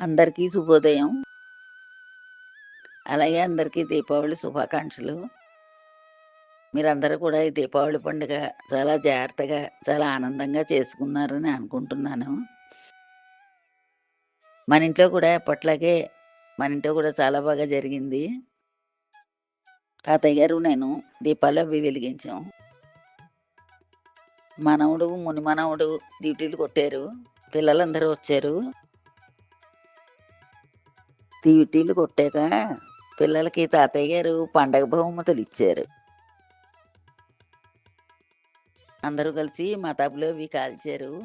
అందరికీ శుభోదయం. అలాగే అందరికీ దీపావళి శుభాకాంక్షలు. మీరందరూ కూడా ఈ దీపావళి పండుగ చాలా జాగ్రత్తగా చాలా ఆనందంగా చేసుకున్నారని అనుకుంటున్నాను. మన ఇంట్లో కూడా ఎప్పట్లాగే మన ఇంట్లో కూడా చాలా బాగా జరిగింది. తాతయ్య గారు నేను దీపాలు అవి వెలిగించాం. మనవడు ముని మనవడు డ్యూటీలు కొట్టారు. పిల్లలందరూ వచ్చారు. తీవిటీలు కొట్టాక? పిల్లలకి తాతయ్య గారు పండగ బహుమతులు ఇచ్చారు. అందరూ కలిసి మతాబులు అవి కాల్చారు.